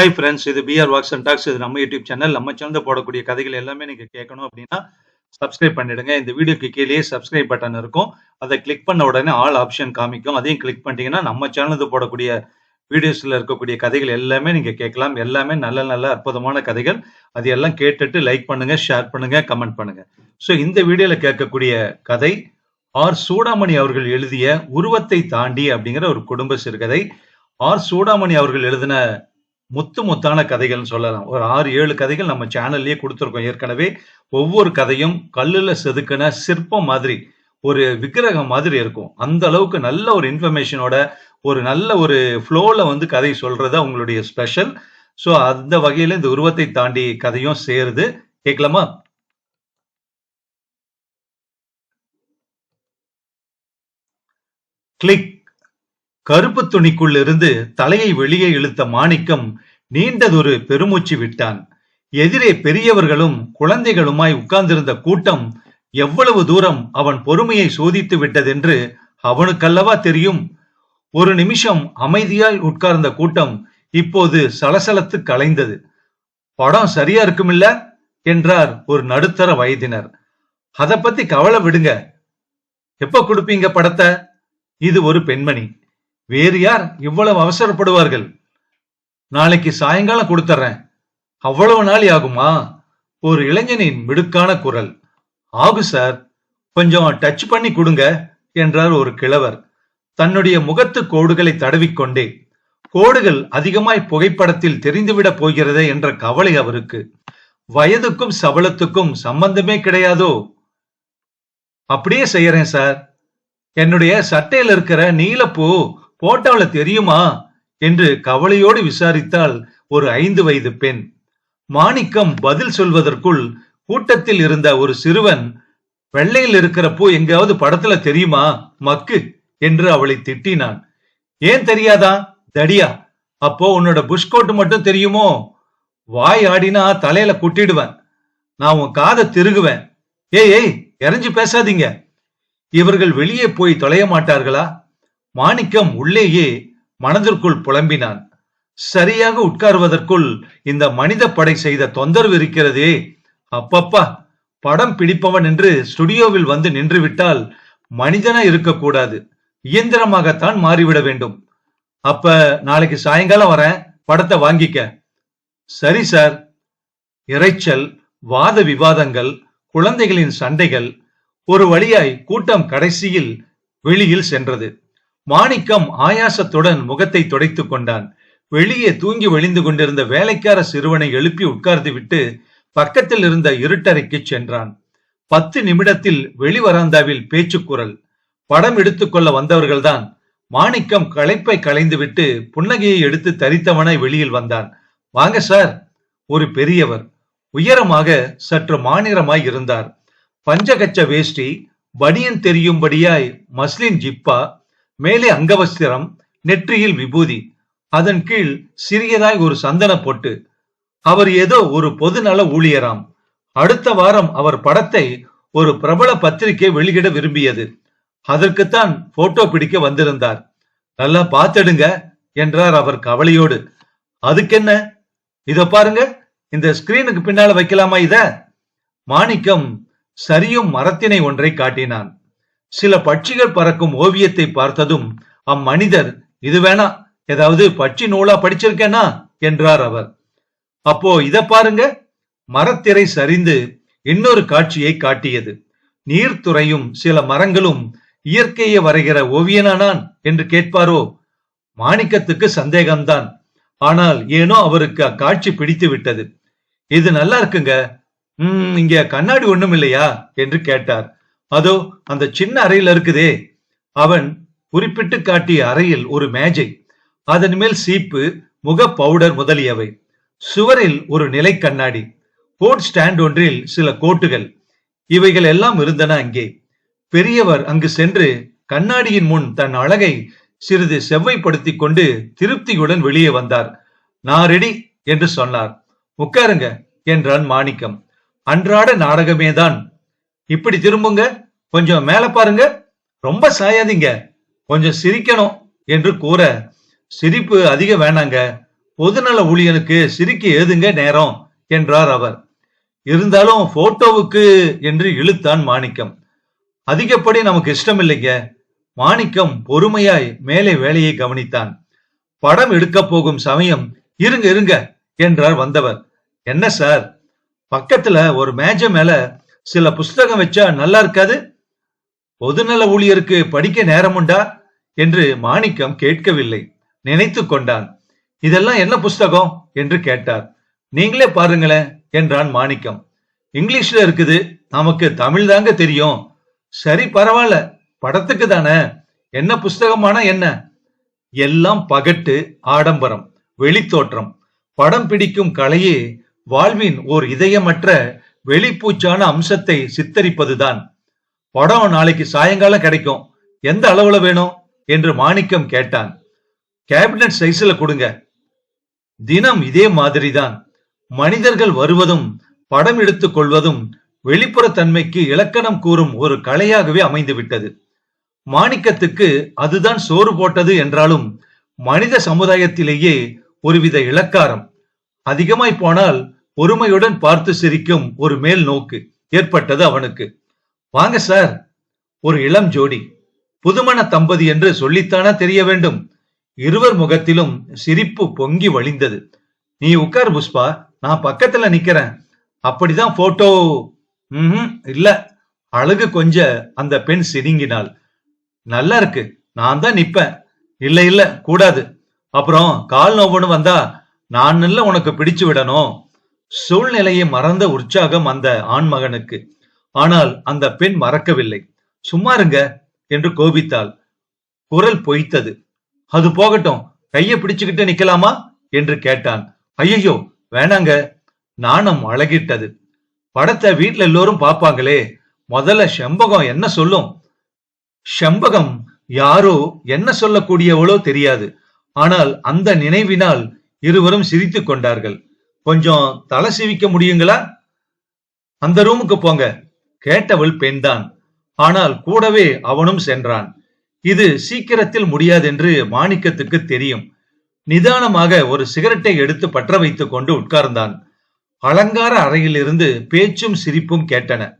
Hi friends இது P R walks and talks இது நம்ம யூடியூப் சேனல் நம்ம சேனல் போடக்கூடிய கதைகள் எல்லாமே நீங்க கேட்கணும் அப்படின்னா சப்ஸ்கிரைப் பண்ணிடுங்க. இந்த வீடியோக்கு கீழேயே சப்ஸ்கிரைப் பட்டன் இருக்கும். அதை கிளிக் பண்ண உடனே ஆல் ஆப்ஷன் காமிக்கும். அதையும் கிளிக் பண்ணிட்டீங்கன்னா நம்ம சேனலுக்கு போடக்கூடிய வீடியோஸ்ல இருக்கக்கூடிய கதைகள் எல்லாமே நீங்க கேட்கலாம். எல்லாமே நல்ல நல்ல அற்புதமான கதைகள். அது எல்லாம் கேட்டுட்டு லைக் பண்ணுங்க ஷேர் பண்ணுங்க கமெண்ட் பண்ணுங்க. ஸோ இந்த வீடியோல கேட்கக்கூடிய கதை ஆர் சூடாமணி அவர்கள் எழுதிய உருவத்தை தாண்டி அப்படிங்கிற ஒரு குடும்ப சிறுகதை. ஆர் சூடாமணி அவர்கள் எழுதின முத்து முத்தான கதைகள்னு சொல்லலாம். ஒரு ஆறு ஏழு கதைகள் நம்ம சேனல்லையே கொடுத்துருக்கோம். ஏற்கனவே ஒவ்வொரு கதையும் கல்லுல செதுக்கின சிற்பம் மாதிரி ஒரு விக்கிரகம் மாதிரி இருக்கும். அந்த அளவுக்கு நல்ல ஒரு இன்ஃபர்மேஷனோட ஒரு நல்ல ஒரு ஃப்ளோவில் வந்து கதை சொல்றது உங்களுடைய ஸ்பெஷல் ஸோ அந்த வகையில் இந்த உருவத்தை தாண்டி கதையும் சேருது. கேட்கலாமா? கிளிக் கருப்பு துணிக்குள்ளிருந்து தலையை வெளியே இழுத்த மாணிக்கம் நீண்டதொரு பெருமூச்சு விட்டான். எதிரே பெரியவர்களும் குழந்தைகளுமாய் உட்கார்ந்திருந்த கூட்டம் எவ்வளவு தூரம் அவன் பொறுமையை சோதித்து விட்டதென்று அவனுக்கல்லவா தெரியும்? ஒரு நிமிஷம் அமைதியாய் உட்கார்ந்த கூட்டம் இப்போது சலசலத்து கலைந்தது. படம் சரியா இருக்குமில்ல? என்றார் ஒரு நடுத்தர வயதினர். அத பத்தி கவலை விடுங்க. எப்ப கொடுப்பீங்க படத்தை? இது ஒரு பெண்மணி. வேறு யார் இவ்வளவு அவசரப்படுவார்கள்? நாளைக்கு சாயங்காலம் கொடுத்துறேன் அவ்வளவு நாளி ஆகுமா ஒரு இளைஞனின் மிடுக்கான குரல். ஆகு சார். கொஞ்சம் டச் பண்ணி கொடுங்க என்றார் ஒரு கிழவர். தன்னுடைய முகத்து கோடுகளை தடவிக்கொண்டே கோடுகள் அதிகமாய் புகைப்படத்தில் தெரிந்துவிடப் போகிறதே என்ற கவலை அவருக்கு. வயதுக்கும் சபலத்துக்கும் சம்பந்தமே கிடையாதோ? அப்படியே செய்யறேன் சார். என்னுடைய சட்டையில இருக்கிற நீலப்பூ போட்டோல தெரியுமா? என்று கவலையோடு விசாரித்தால் ஒரு ஐந்து வயது பெண். மாணிக்கம் பதில் சொல்வதற்குள் கூட்டத்தில் இருந்த ஒரு சிறுவன் வெள்ளையில் இருக்கிற பூ எங்காவது படத்துல தெரியுமா? மக்கு என்று அவளை திட்டினான். ஏன் தெரியாதா? தடியா அப்போ உன்னோட புஷ்கோட்டு மட்டும் தெரியுமோ? வாய் ஆடினா தலையில குட்டிடுவேன். நான் உன் காதை திருகுவேன். ஏய் ஏய் இறஞ்சி பேசாதீங்க. இவர்கள் வெளியே போய் தொலைய மாட்டார்களா? மாணிக்கம் உள்ளேயே மனதிற்குள் புலம்பினான். சரியாக உட்காருவதற்குள் இந்த மனித படை செய்த தொந்தரவு இருக்கிறதே. அப்பப்பா படம் பிடிப்பவன் என்று ஸ்டுடியோவில் வந்து நின்றுவிட்டால் மனிதனா இருக்கக்கூடாது. இயந்திரமாகத்தான் மாறிவிட வேண்டும். அப்ப நாளைக்கு சாயங்காலம் வரேன் படத்தை வாங்கிக்க. சரி சார். இறைச்சல் வாத விவாதங்கள் குழந்தைகளின் சண்டைகள் ஒரு வழியாய் கூட்டம் கடைசியில் வெளியில் சென்றது. மாணிக்கம் ஆயாசத்துடன் முகத்தை துடைத்துக் கொண்டான். வெளியே தூங்கி வெளிந்து கொண்டிருந்த வேலைக்கார சிறுவனை எழுப்பி உட்கார்ந்து விட்டு பக்கத்தில் இருந்த இருட்டறைக்கு சென்றான். பத்து நிமிடத்தில் வெளிவராந்தாவில் பேச்சுக்குரல். படம் எடுத்துக்கொள்ள வந்தவர்கள்தான். மாணிக்கம் களைப்பை களைந்துவிட்டு புன்னகையை எடுத்து தரித்தவனாய் வெளியில் வந்தான். வாங்க சார். ஒரு பெரியவர். உயரமாக சற்று மாநிறமாய் இருந்தார். பஞ்சகச்ச வேஷ்டி. பனியன் தெரியும்படியாய் மஸ்லின் ஜிப்பா. மேலே அங்கவஸ்திரம் நெற்றியில் விபூதி அதன் கீழ் சிறியதாய் ஒரு சந்தன பொட்டு. அவர் ஏதோ ஒரு பொதுநல ஊழியராம். அடுத்த வாரம் அவர் படத்தை ஒரு பிரபல பத்திரிகை வெளியிட விரும்பியது. அதற்குத்தான் போட்டோ பிடிக்க வந்திருந்தார். நல்லா பார்த்துடுங்க என்றார் அவர் கவலையோடு. அதுக்கென்ன? இத பாருங்க இந்த ஸ்கிரீனுக்கு பின்னால வைக்கலாமா இத? மாணிக்கம் சரியும் மரத்தினை ஒன்றை காட்டினான். சில பட்சிகள் பறக்கும் ஓவியத்தை பார்த்ததும் அம்மனிதர் இது வேணா ஏதாவது பட்சி நூலா படிச்சிருக்கேனா? என்றார் அவர். அப்போ இத பாருங்க. மரத்திரை சரிந்து இன்னொரு காட்சியை காட்டியது. நீர்த்துறையும் சில மரங்களும் இயற்கையை வரைகிற ஓவியனா நான்? என்று கேட்பாரோ? மாணிக்கத்துக்கு சந்தேகம்தான். ஆனால் ஏனோ அவருக்கு அக்காட்சி பிடித்து விட்டது இது நல்லா இருக்குங்க. உம் இங்க கண்ணாடி ஒண்ணும் இல்லையா? என்று கேட்டார். அதோ அந்த சின்ன அறையில் இருக்குதே. அவன் குறிப்பிட்டு காட்டிய அறையில் ஒரு மேஜை அதன் மேல் சீப்பு முக பவுடர் முதலியவை. சுவரில் ஒரு நிலை கண்ணாடி கோட் ஸ்டாண்ட் ஒன்றில் சில கோட்டுகள். இவைகள் எல்லாம் இருந்தன அங்கே. பெரியவர் அங்கு சென்று கண்ணாடியின் முன் தன் அழகை சிறிது செவ்வைப்படுத்திக் கொண்டு திருப்தியுடன் வெளியே வந்தார். நான் ரெடி என்று சொன்னார். உட்காருங்க என்றான் மாணிக்கம். அன்றாட நாடகமேதான். இப்படி திரும்புங்க. கொஞ்சம் மேல பாருங்க. ரொம்ப சாயாதீங்க. கொஞ்சம் சிரிக்கணும் என்று கூற சிரிப்பு அதிக வேணாங்க. பொதுநல ஊழியனுக்கு சிரிக்க ஏதுங்க நேரம்? என்றார் அவர். இருந்தாலும் போட்டோவுக்கு என்று இழுத்தான் மாணிக்கம். அதிகப்படி நமக்கு இஷ்டம் இல்லைங்க மாணிக்கம் பொறுமையாய் மேலே வேலையை கவனித்தான். படம் எடுக்க போகும் சமயம் இருங்க இருங்க என்றார் வந்தவர். என்ன சார்? பக்கத்துல ஒரு மேஜ மேல சில புஸ்தகம் வச்சா நல்லா இருக்காது? பொதுநல ஊழியருக்கு படிக்க நேரம் உண்டா? என்று மாணிக்கம் கேட்கவில்லை. நினைத்து கொண்டான். இதெல்லாம் என்ன புஸ்தகம்? என்று கேட்டார். நீங்களே பாருங்களேன் என்றான் மாணிக்கம். இங்கிலீஷ்ல இருக்குது. நமக்கு தமிழ் தாங்க தெரியும். சரி பரவாயில்ல. படத்துக்கு தானே? என்ன புஸ்தகமானா என்ன? எல்லாம் பகட்டு ஆடம்பரம் வெளித்தோற்றம். படம் பிடிக்கும் கலையே வாழ்வின் ஓர் இதயமற்ற வெளிப்பூச்சான அம்சத்தை சித்தரிப்பதுதான். படம் நாளைக்கு சாயங்காலம் கிடைக்கும். எந்த அளவுல வேணும்? என்று மாணிக்கம் கேட்டான். கேபினட் சைஸ்ல கொடுங்க. தினம் இதே மாதிரிதான். மனிதர்கள் வருவதும் படம் எடுத்துக் கொள்வதும் வெளிப்புற தன்மைக்கு இலக்கணம் கூறும் ஒரு கலையாகவே அமைந்து விட்டது மாணிக்கத்துக்கு அதுதான் சோறு போட்டது என்றாலும் மனித சமுதாயத்திலேயே ஒருவித இலக்காரம். அதிகமாய் போனால் பொறுமையுடன் பார்த்து சிரிக்கும் ஒரு மேல் நோக்கு ஏற்பட்டது அவனுக்கு. வாங்க சார். ஒரு இளம் ஜோடி. புதுமண தம்பதி என்று சொல்லித்தானா தெரிய வேண்டும். இருவர் முகத்திலும் சிரிப்பு பொங்கி வழிந்தது. நீ உட்கார் புஷ்பா. நான் பக்கத்துல நிக்கிறேன். அப்படிதான் போட்டோ. ம் இல்ல. அழகு கொஞ்ச அந்த பெண் சிரிங்கினாள் நல்லா இருக்கு. நான் தான் நிப்பேன். இல்ல இல்ல. கூடாது. அப்புறம் கால் நோவுன்னு வந்தா நான் இல்ல உனக்கு பிடிச்சு விடணும். சூழ்நிலையை மறந்த உற்சாகம் அந்த ஆண்மகனுக்கு. ஆனால் அந்த பெண் மறக்கவில்லை. சும்மா இருங்க என்று கோபித்தாள். குரல் பொய்த்தது. அது போகட்டும் கையை பிடிச்சுக்கிட்டு நிக்கலாமா? என்று கேட்டான். ஐயையோ வேணாங்க. நாணம் அழகிட்டது. படத்தை வீட்டுல எல்லோரும் பார்ப்பாங்களே முதல்ல செம்பகம் என்ன சொல்லும்? செம்பகம் யாரோ என்ன சொல்லக்கூடியவளோ தெரியாது. ஆனால் அந்த நினைவினால் இருவரும் சிரித்துக் கொண்டார்கள். கொஞ்சம் தலை சிவிக்க முடியுங்களா? அந்த ரூமுக்கு போங்க. கேட்டவள் பெண்தான். ஆனால் கூடவே அவனும் சென்றான். இது சீக்கிரத்தில் முடியாதென்று மாணிக்கத்துக்கு தெரியும். நிதானமாக ஒரு சிகரெட்டை எடுத்து பற்ற வைத்துக் கொண்டு உட்கார்ந்தான். அலங்கார அறையிலிருந்து பேச்சும் சிரிப்பும் கேட்டன.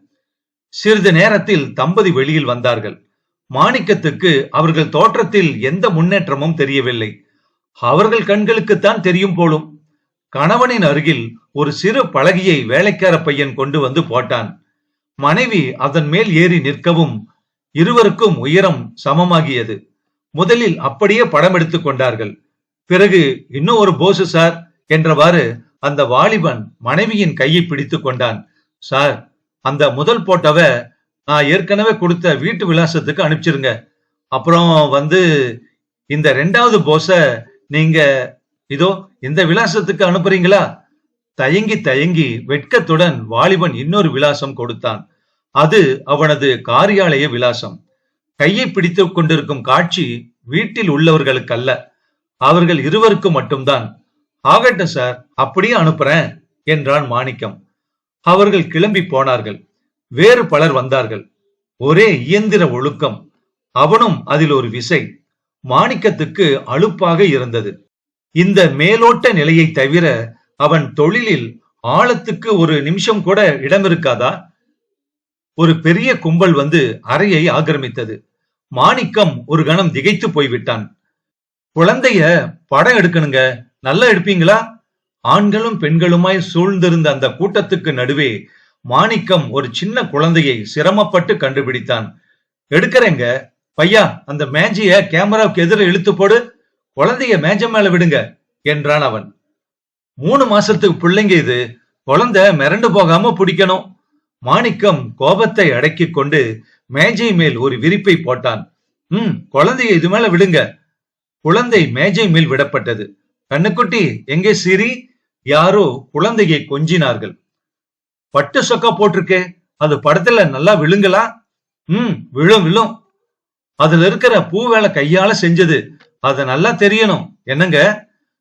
சிறிது நேரத்தில் தம்பதி வெளியில் வந்தார்கள். மாணிக்கத்துக்கு அவர்கள் தோற்றத்தில் எந்த முன்னேற்றமும் தெரியவில்லை. அவர்கள் கண்களுக்குத்தான் தெரியும் போலும். கணவனின் அருகில் ஒரு சிறு பலகையை வேலைக்கார பையன் கொண்டு வந்து போட்டான். மனைவி அதன் மேல் ஏறி நிற்கவும் இருவருக்கும் உயரம் சமமாகியது. முதலில் அப்படியே படம் எடுத்துக் கொண்டார்கள். பிறகு இன்னும் ஒரு போசு சார் என்றவாறு அந்த வாலிபன் மனைவியின் கையை பிடித்துக் கொண்டான். சார் அந்த முதல் போட்டவ நான் ஏற்கனவே கொடுத்த வீட்டு விலாசத்துக்கு அனுப்பிச்சிருங்க. அப்புறம் வந்து இந்த ரெண்டாவது போஸை நீங்க இதோ இந்த விலாசத்துக்கு அனுப்புறீங்களா? தயங்கி தயங்கி வெட்கத்துடன் வாலிபன் இன்னொரு விலாசம் கொடுத்தான். அது அவனது காரியாலய விலாசம். கையை பிடித்து கொண்டிருக்கும் காட்சி வீட்டில் உள்ளவர்களுக்கல்ல. அவர்கள் இருவருக்கு மட்டும்தான். ஆகட்டும் சார் அப்படியே அனுப்புறேன் என்றான் மாணிக்கம். அவர்கள் கிளம்பி போனார்கள். வேறு பலர் வந்தார்கள். ஒரே இயந்திர ஒழுக்கம். அவனும் அதில் ஒரு விசை. மாணிக்கத்துக்கு அலுப்பாக இருந்தது. இந்த மேலோட்ட நிலையை தவிர அவன் தொழிலில் ஆழத்துக்கு ஒரு நிமிஷம் கூட இடம் இருக்காதா? ஒரு பெரிய கும்பல் வந்து அறையை ஆக்கிரமித்தது. மாணிக்கம் ஒரு கணம் திகைத்து போய்விட்டான். குழந்தைய படம் எடுக்கணுங்க. நல்லா எடுப்பீங்களா? ஆண்களும் பெண்களுமாய் சூழ்ந்திருந்த அந்த கூட்டத்துக்கு நடுவே மாணிக்கம் ஒரு சின்ன குழந்தையை சிரமப்பட்டு கண்டுபிடித்தான். எடுக்கிறேங்க. பையா அந்த மேஜைய கேமராவுக்கு எதிர இழுத்து போடு. குழந்தைய மேஜ மேல விடுங்க என்றான் அவன். மூணு மாசத்துக்கு பிள்ளைங்க இது குழந்தை மிரண்டு போகாம பிடிக்கணும். மாணிக்கம் கோபத்தை அடக்கி கொண்டு மேஜை மேல் ஒரு விரிப்பை போட்டான். ம் குழந்தைய இது மேல விடுங்க. குழந்தை மேஜை மேல் விடப்பட்டது. கண்ணுக்குட்டி எங்கே சிரி? யாரோ குழந்தையை கொஞ்சினார்கள். பட்டு சொக்கா போட்டிருக்கே அது படத்துல நல்லா விழுங்களா? ம் விழும் விழும். அதுல இருக்கிற பூ வேலை கையால செஞ்சது. அது நல்லா தெரியணும். என்னங்க?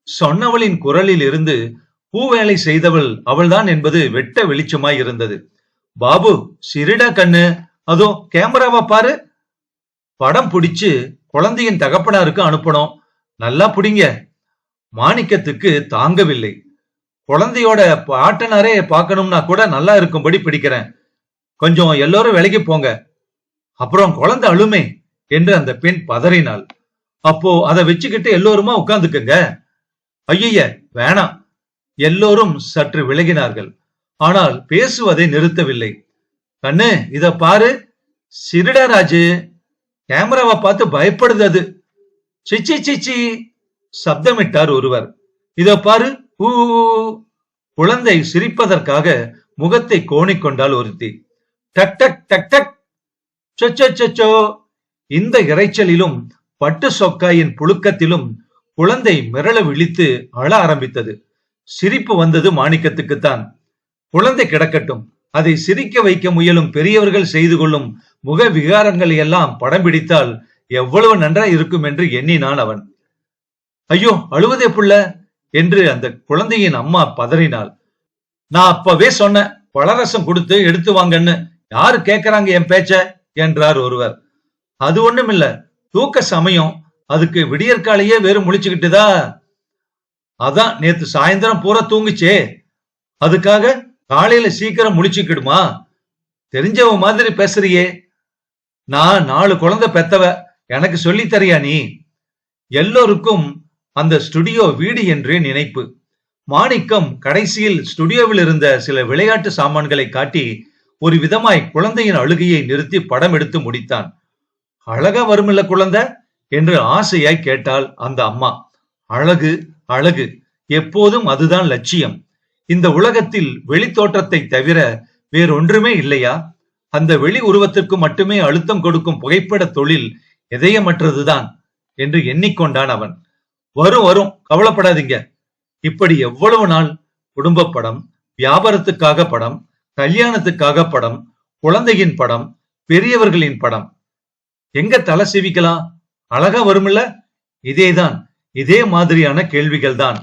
சொன்னவளின் குரலில் இருந்து பூவேலை செய்தவள் அவள்தான் என்பது வெட்ட வெளிச்சமாய் இருந்தது. பாபு சிறிடா கண்ணு. அதோ கேமராவை பாரு. படம் பிடிச்சு குழந்தையின் தகப்பனாருக்கு அனுப்பணும். நல்லா பிடிங்க. மாணிக்கத்துக்கு தாங்கவில்லை. குழந்தையோட பாட்டனாரே பார்க்கணும்னா கூட நல்லா இருக்கும்படி பிடிக்கிறேன். கொஞ்சம் எல்லோரும் விலைக்கு போங்க. அப்புறம் குழந்தை அழுமே என்று அந்த பெண் பதறினாள். அப்போ அதை வச்சுக்கிட்டு எல்லோருமா உட்கார்ந்துக்குங்க. ஐய வேணாம். எல்லோரும் சற்று விலகினார்கள். ஆனால் பேசுவதை நிறுத்தவில்லை. கண்ணு இத பாரு. சிறுடராஜு கேமராவை பார்த்து பயப்படுது அது. சிச்சி சிச்சி. சப்தமிட்டார் ஒருவர். இத பாரு. ஊ குழந்தை சிரிப்பதற்காக முகத்தை கோணிக்கொண்டால் ஒருத்தி. டக் டக் டக் டக். சொச்சோ சொச்சோ. இந்த இரைச்சலிலும் பட்டு சொக்காயின் புழுக்கத்திலும் குழந்தை மிரள விழித்து அழ ஆரம்பித்தது. சிரிப்பு வந்தது மாணிக்கத்துக்குத்தான். குழந்தை கிடக்கட்டும். அதை சிரிக்க வைக்க முயலும் பெரியவர்கள் செய்து கொள்ளும் முக விகாரங்களை எல்லாம் படம் பிடித்தால் எவ்வளவு நன்றாய் இருக்கும் என்று எண்ணினான் அவன். ஐயோ அழுவதே புள்ள என்று அந்த குழந்தையின் அம்மா பதறினாள். நான் அப்பவே சொன்னேன் பழரசம் கொடுத்து எடுத்து வாங்கன்னு. யாரு கேக்குறாங்க என் பேச்ச? என்றார் ஒருவர். அது ஒண்ணுமில்ல தூக்க சமயம் அதுக்கு விடியற்காலையே வேறு முழிச்சுக்கிட்டுதா? அதான் நேத்து சாயந்தரம் பூரா தூங்குச்சே. அதுக்காக காலையில சீக்கிரம் முழிச்சுக்கிடுமா? தெரிஞ்சவ மாதிரி பேசுறியே. நான் நாலு குழந்தை பெத்தவ எனக்கு சொல்லி தரியா நீ? எல்லோருக்கும் அந்த ஸ்டுடியோ வீடு என்றே நினைப்பு. மாணிக்கம் கடைசியில் ஸ்டுடியோவில் இருந்த சில விளையாட்டு சாமான்களை காட்டி ஒரு விதமாய் குழந்தையின் அழுகையை நிறுத்தி படம் எடுத்து முடித்தான். அழகா வருமில்ல குழந்தை? என்று ஆசையாய் கேட்டாள் அந்த அம்மா. அழகு அழகு. எப்போதும் அதுதான் லட்சியம். இந்த உலகத்தில் வெளித்தோற்றத்தை தவிர வேறொன்றுமே இல்லையா? அந்த வெளி உருவத்திற்கு மட்டுமே அழுத்தம் கொடுக்கும் புகைப்பட தொழில் எதையமற்றதுதான் என்று எண்ணிக்கொண்டான் அவன். வரும் வரும். கவலைப்படாதீங்க. இப்படி எவ்வளவு நாள்? குடும்ப படம் வியாபாரத்துக்காக படம் கல்யாணத்துக்காக படம் குழந்தையின் படம் பெரியவர்களின் படம். எங்க தலை சிவிக்கலாம்? அழகா வரும்ல இதேதான் இதே மாதிரியான கேள்விகள் தான்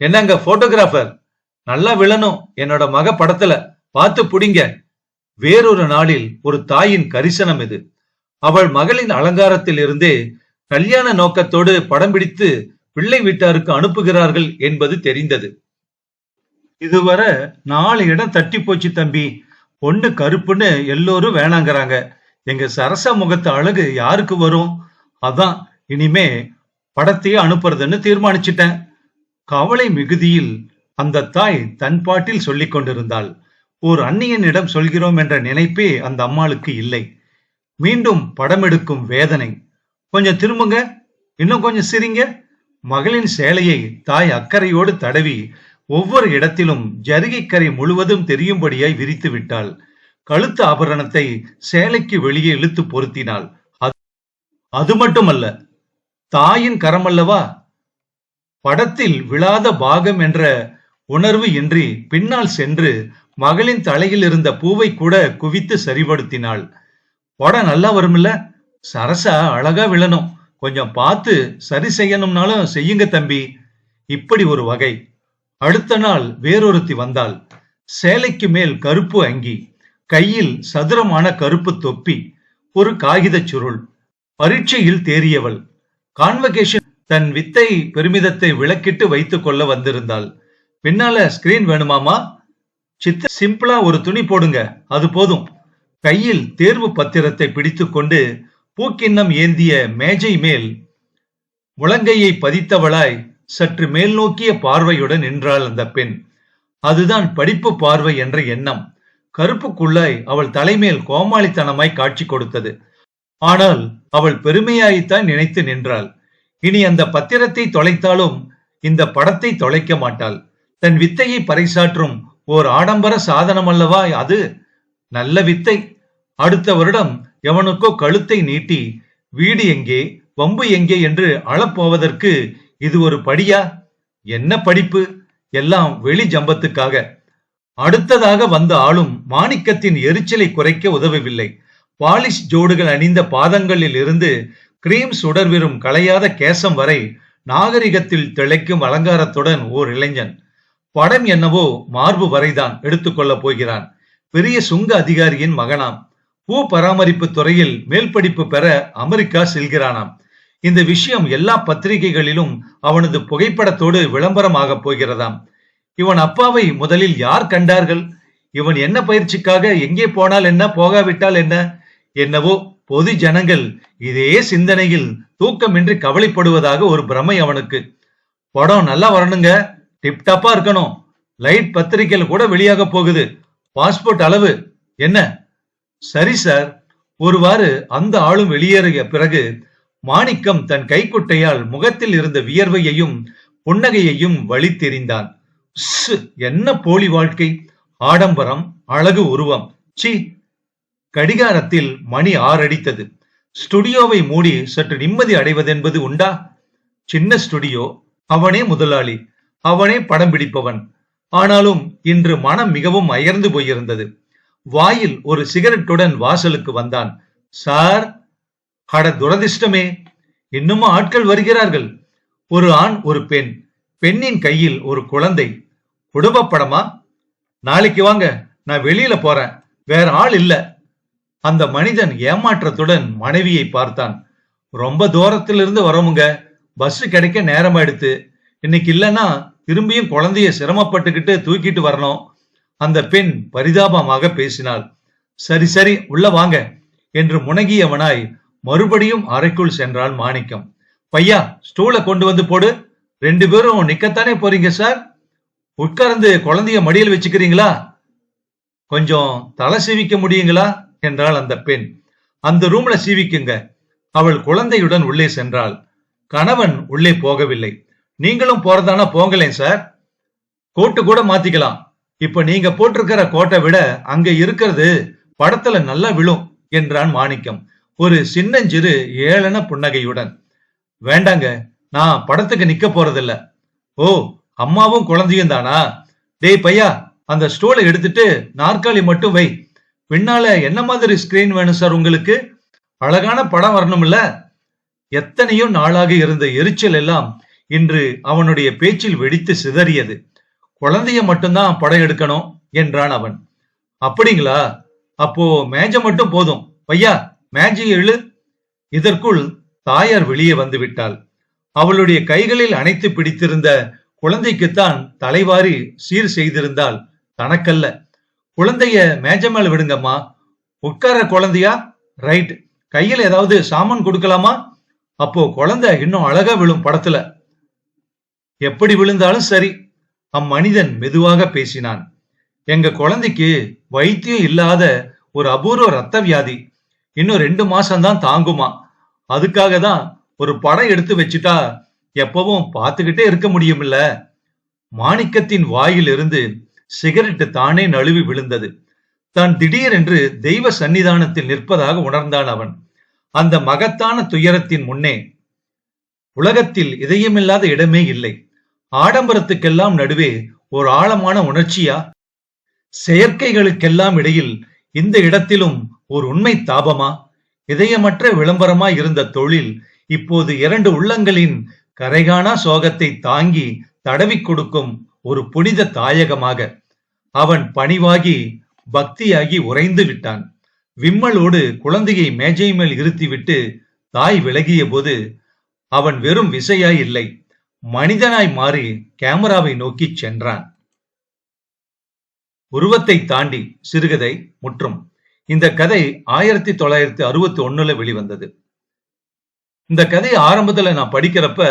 என்னங்க போட்டோகிராஃபர் நல்லா விழணும். என்னோட மக படத்துல பார்த்து புடிங்க. வேறொரு நாளில் ஒரு தாயின் கரிசனம் இது. அவள் மகளின் அலங்காரத்தில் இருந்தே கல்யாண நோக்கத்தோடு படம் பிடித்து பிள்ளை வீட்டாருக்கு அனுப்புகிறார்கள் என்பது தெரிந்தது. இதுவரை நாலு இடம் தட்டி போச்சு தம்பி. பொண்ணு கருப்புன்னு எல்லோரும் வேணாங்கிறாங்க. எங்க சரச முகத்து அழகு யாருக்கு வரும்? அதான் இனிமே படத்தையே அனுப்புறதுன்னு தீர்மானிச்சிட்டேன். கவலை மிகுதியில் அந்த தாய் தன் பாட்டில் சொல்லிக் கொண்டிருந்தாள். ஓர் அந்நியனிடம் சொல்கிறோம் என்ற நினைப்பே அந்த அம்மாளுக்கு இல்லை. மீண்டும் படம் எடுக்கும் வேதனை. கொஞ்சம் திரும்புங்க. இன்னும் கொஞ்சம் சிரிங்க. மகளின் சேலையை தாய் அக்கறையோடு தடவி ஒவ்வொரு இடத்திலும் ஜரிகைக்கரை முழுவதும் தெரியும்படியாய் விரித்து விட்டாள். கழுத்து ஆபரணத்தை சேலைக்கு வெளியே இழுத்து பொருத்தினாள். அது- அது மட்டுமல்ல தாயின் கரமல்லவா? படத்தில் விழாத பாகம் என்ற உணர்வு இன்றி பின்னால் சென்று மகளின் தலையில் இருந்த பூவை கூட குவித்து சரிபடுத்தினாள். படம் நல்லா வரும்ல சரசா அழகா விழணும். கொஞ்சம் பார்த்து சரி செய்யணும்னாலும் செய்யுங்க தம்பி. இப்படி ஒரு வகை. அடுத்த நாள் வேறொருத்தி வந்தாள். சேலைக்கு மேல் கருப்பு அங்கி. கையில் சதுரமான கருப்பு தொப்பி ஒரு காகிதச் சுருள். பரீட்சையில் தேறியவள். கான்வகேஷன் தன் வித்தை பெருமிதத்தை விளக்கிட்டு வைத்துக் கொள்ள வந்திருந்தாள். பின்னால ஸ்கிரீன் வேணுமாமா? சித்த சிம்பிளா ஒரு துணி போடுங்க அது போதும். கையில் தேர்வு பத்திரத்தை பிடித்துக்கொண்டு பூக்கிண்ணம் ஏந்திய மேஜை மேல் முழங்கையை பதித்தவளாய் சற்று மேல் நோக்கிய பார்வையுடன் நின்றாள் அந்த பெண். அதுதான் படிப்பு பார்வை என்ற எண்ணம். கருப்புக்குள்ளாய் அவள் தலைமேல் கோமாளித்தனமாய் காட்சி கொடுத்தது. ஆனால் அவள் பெருமையாய்த்தான் நினைத்து நின்றாள். இனி அந்த பத்திரத்தை தொலைத்தாலும் இந்த படத்தை தொலைக்க மாட்டாள். தன் வித்தையை பறைசாற்றும் ஓர் ஆடம்பர சாதனம் அல்லவா அது? நல்ல வித்தை. அடுத்த வருடம் எவனுக்கோ கழுத்தை நீட்டி வீடு எங்கே வம்பு எங்கே என்று அழப்போவதற்கு இது ஒரு படியா? என்ன படிப்பு? எல்லாம் வெளி ஜம்பத்துக்காக. அடுத்ததாக வந்த ஆளும் மாணிக்கத்தின் எரிச்சலை குறைக்க உதவவில்லை. பாலிஷ் ஜோடுகள் அணிந்த பாதங்களில் இருந்து கிரீம் சுடர்விரும் களையாத கேசம் வரை நாகரிகத்தில் திளைக்கும் அலங்காரத்துடன் ஓர் இளைஞன். படம் என்னவோ மார்பு வரைதான் எடுத்துக்கொள்ளப் போகிறான். பெரிய சுங்க அதிகாரியின் மகனாம். பூ பராமரிப்பு துறையில் மேல் படிப்பு பெற அமெரிக்கா செல்கிறானாம். இந்த விஷயம் எல்லா பத்திரிகைகளிலும் அவனது புகைப்படத்தோடு விளம்பரமாக போகிறதாம். இவன் அப்பாவை முதலில் யார் கண்டார்கள்? இவன் என்ன பயிற்சிக்காக எங்கே போனால் என்ன போகாவிட்டால் என்ன? என்னவோ பொது ஜனங்கள் இதே சிந்தனையில் தூக்கமின்றி கவலைப்படுவதாக ஒரு பிரமை அவனுக்கு. படம் நல்லா வரணுங்க. டிப்டாப்பா இருக்கணும். லைட் பத்திரிகையில் கூட வெளியாக போகுது. பாஸ்போர்ட் அளவு என்ன? சரி சார். ஒருவாறு அந்த ஆளும் வெளியேறிய பிறகு மாணிக்கம் தன் கைக்குட்டையால் முகத்தில் இருந்த வியர்வையையும் புன்னகையையும் வழித்தெறிந்தான். என்ன போலி வாழ்க்கை? ஆடம்பரம் அழகு உருவம். சி கடிகாரத்தில் மணி ஆறடித்தது. ஸ்டுடியோவை மூடி சற்று நிம்மதி அடைவதென்பது உண்டா? சின்ன ஸ்டுடியோ அவனே முதலாளி அவனே படம் பிடிப்பவன். ஆனாலும் இன்று மனம் மிகவும் அயர்ந்து போயிருந்தது. வாயில் ஒரு சிகரெட்டுடன் வாசலுக்கு வந்தான். சார் அட துரதிர்ஷ்டமே! இன்னுமா ஆட்கள் வருகிறார்கள்? ஒரு ஆண் ஒரு பெண். பெண்ணின் கையில் ஒரு குழந்தை. குடும்ப படமா? நாளைக்கு வாங்க நான் வெளியில போறேன். வேற ஆள் இல்ல. அந்த மனிதன் ஏமாற்றத்துடன் மனைவியை பார்த்தான். ரொம்ப தூரத்திலிருந்து வரவுங்க பஸ் கிடைக்க நேரம் எடுத்து இன்னைக்கு இல்லைன்னா திரும்பியும் குழந்தைய சிரமப்பட்டுக்கிட்டு தூக்கிட்டு வரணும். அந்த பெண் பரிதாபமாக பேசினாள். சரி சரி உள்ள வாங்க என்று முனகியவனாய் மறுபடியும் அறைக்குள் சென்றாள் மாணிக்கம். பையா ஸ்டூலை கொண்டு வந்து போடு. ரெண்டு பேரும் நிக்கத்தானே போறீங்க சார் உட்கார்ந்து குழந்தைய மடியில் வச்சுக்கிறீங்களா? கொஞ்சம் தலை சீவிக்க முடியுங்களா? என்றாள் அந்த பெண். அந்த ரூம்ல சீவிக்குங்க. அவள் குழந்தையுடன் உள்ளே சென்றாள். கணவன் உள்ளே போகவில்லை. நீங்களும் போறதானா போங்களேன் சார். கோட்டு கூட மாத்திக்கலாம். இப்ப நீங்க போட்டிருக்கிற கோட்டை விட அங்க இருக்கிறது படத்துல நல்லா விழும் என்றான் மாணிக்கம். ஒரு சின்னஞ்சிறு ஏளன புன்னகையுடன். வேண்டாங்க நான் படத்துக்கு நிக்க போறதில்ல. ஓ அம்மாவும் குழந்தையும் தானா? டேய் பையா அந்த ஸ்டூலை எடுத்துட்டு நாற்காலி மட்டும் வை. பின்னால என்ன மாதிரி ஸ்கிரீன் வேணும் சார் உங்களுக்கு? அழகான படம் வரணும்ல? எத்தனையோ நாளாக இருந்த எரிச்சல் எல்லாம் இன்று அவனுடைய பேச்சில் வெடித்து சிதறியது. குழந்தைய மட்டும்தான் படம் எடுக்கணும் என்றான் அவன். அப்படிங்களா? அப்போ மேஜை மட்டும் போதும். பையா மேஜை எழு இதற்குள் தாயார் வெளியே வந்து விட்டாள். அவளுடைய கைகளில் அணைத்து பிடித்திருந்த குழந்தைக்குத்தான் தலைவாரி சீர் செய்திருந்தால் தனக்கல்ல. குழந்தைய மேஜ மேல விடுங்கம்மா. உட்கார குழந்தையா? ரைட். கையில ஏதாவது சாமான் கொடுக்கலாமா? அப்போ குழந்தை இன்னும் அழகா விழும் படத்துல. எப்படி விழுந்தாலும் சரி அம்மனிதன் மெதுவாக பேசினான். எங்க குழந்தைக்கு வைத்தியம் இல்லாத ஒரு அபூர்வ ரத்த வியாதி. இன்னும் ரெண்டு மாசம்தான் தாங்குமா. அதுக்காக தான் ஒரு படம் எடுத்து வச்சுட்டா எப்பவும் பார்த்துக்கிட்டே இருக்க முடியுமில்ல. மாணிக்கத்தின் வாயிலிருந்து சிகரெட்டு தானே நழுவி விழுந்தது. தான் திடீரென்று தெய்வ சன்னிதானத்தில் நிற்பதாக உணர்ந்தான் அவன். அந்த மகத்தான துயரத்தின் முன்னே உலகத்தில் இதயமில்லாத இடமே இல்லை. ஆடம்பரத்துக்கெல்லாம் நடுவே ஒரு ஆழமான உணர்ச்சியா? செயற்கைகளுக்கெல்லாம் இடையில் இந்த இடத்திலும் ஒரு உண்மை தாபமா? இதயமற்ற விளம்பரமா இருந்த தொழில் இப்போது இரண்டு உள்ளங்களின் கரைகாணா சோகத்தை தாங்கி தடவிக் கொடுக்கும் ஒரு புனித தாயகமாக. அவன் பணிவாகி பக்தியாகி உறைந்து விட்டான். விம்மலோடு குழந்தையை மேஜை மேல் இருத்திவிட்டு தாய் விலகிய போது அவன் வெறும் விசையாய் இல்லை மனிதனாய் மாறி கேமராவை நோக்கி சென்றான். உருவத்தை தாண்டி சிறுகதை முற்றும். இந்த கதை ஆயிரத்தி தொள்ளாயிரத்தி அறுபத்தி ஒண்ணுல வெளிவந்தது. இந்த கதையை ஆரம்பத்துல நான் படிக்கிறப்ப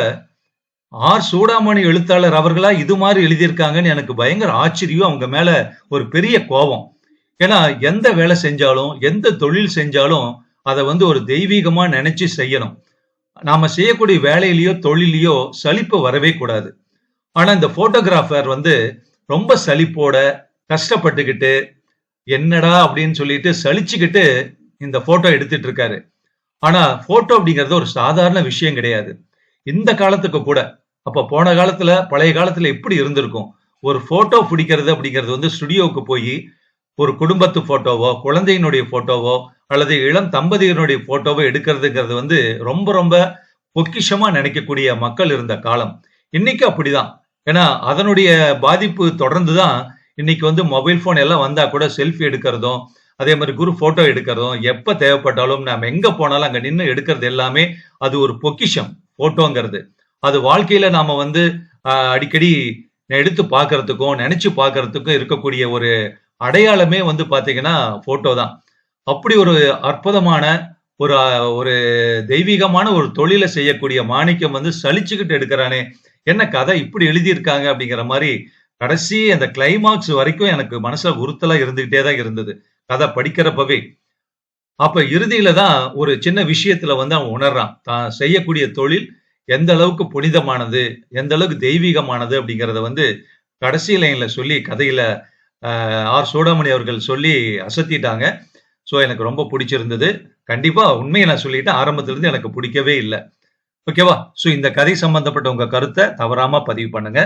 ஆர். சூடாமணி எழுத்தாளர் அவர்களா இது மாதிரி எழுதியிருக்காங்கன்னு எனக்கு பயங்கர ஆச்சரியம். அவங்க மேல ஒரு பெரிய கோபம். ஏன்னா எந்த வேலை செஞ்சாலும் எந்த தொழில் செஞ்சாலும் அதை வந்து ஒரு தெய்வீகமா நினைச்சு செய்யணும். நாம செய்யக்கூடிய வேலையிலயோ தொழிலையோ சலிப்பு வரவே கூடாது. ஆனா இந்த போட்டோகிராஃபர் வந்து ரொம்ப சலிப்போட கஷ்டப்பட்டுக்கிட்டு என்னடா? அப்படின்னு சொல்லிட்டு சலிச்சுக்கிட்டு இந்த போட்டோ எடுத்துட்டு இருக்காரு. ஆனா போட்டோ அப்படிங்கிறது ஒரு சாதாரண விஷயம் கிடையாது. இந்த காலத்துக்கு கூட அப்ப போன காலத்துல பழைய காலத்துல எப்படி இருந்திருக்கும்? ஒரு போட்டோ பிடிக்கிறது அப்படிங்கிறது வந்து ஸ்டுடியோவுக்கு போய் ஒரு குடும்பத்து போட்டோவோ குழந்தையினுடைய போட்டோவோ அல்லது இளம் தம்பதியினுடைய போட்டோவோ எடுக்கிறதுங்கிறது வந்து ரொம்ப ரொம்ப பொக்கிஷமா நினைக்கக்கூடிய மக்கள் இருந்த காலம். இன்னைக்கு அப்படிதான். ஏன்னா அதனுடைய பாதிப்பு தொடர்ந்து தான் இன்னைக்கு வந்து மொபைல் போன் எல்லாம் வந்தா கூட செல்ஃபி எடுக்கிறதும் அதே மாதிரி குரு போட்டோ எடுக்கிறதும் எப்ப தேவைப்பட்டாலும் நாம எங்க போனாலும் அங்க நின்று எடுக்கிறது எல்லாமே அது ஒரு பொக்கிஷம் போட்டோங்கிறது அது வாழ்க்கையில நாம வந்து அடிக்கடி எடுத்து பார்க்கறதுக்கும் நினைச்சு பார்க்கறதுக்கும் இருக்கக்கூடிய ஒரு அடையாளமே வந்து பாத்தீங்கன்னா போட்டோ தான். அப்படி ஒரு அற்புதமான ஒரு ஒரு தெய்வீகமான ஒரு தொழிலை செய்யக்கூடிய மாணிக்கம் வந்து சலிச்சுக்கிட்டு எடுக்கிறானே. என்ன கதை இப்படி எழுதியிருக்காங்க அப்படிங்கிற மாதிரி கடைசி அந்த கிளைமாக்ஸ் வரைக்கும் எனக்கு மனசுல உறுத்தலா இருந்துகிட்டே தான் இருந்தது. கதை படிக்கிறப்பவே அப்ப இறுதியில தான் ஒரு சின்ன விஷயத்துல வந்து அவன் உணர்றான். தான் செய்யக்கூடிய தொழில் எந்த அளவுக்கு புனிதமானது எந்த அளவுக்கு தெய்வீகமானது அப்படிங்கிறத வந்து கடைசி லைன்ல சொல்லி கதையில ஆர். சூடாமணி அவர்கள் சொல்லி அசத்திட்டாங்க. ஸோ எனக்கு ரொம்ப பிடிச்சிருந்தது. கண்டிப்பா உண்மையை நான் சொல்லிட்டேன் ஆரம்பத்திலிருந்து எனக்கு பிடிக்கவே இல்லை. ஓகேவா? ஸோ இந்த கதை சம்பந்தப்பட்ட உங்க கருத்தை தவறாம பதிவு பண்ணுங்க.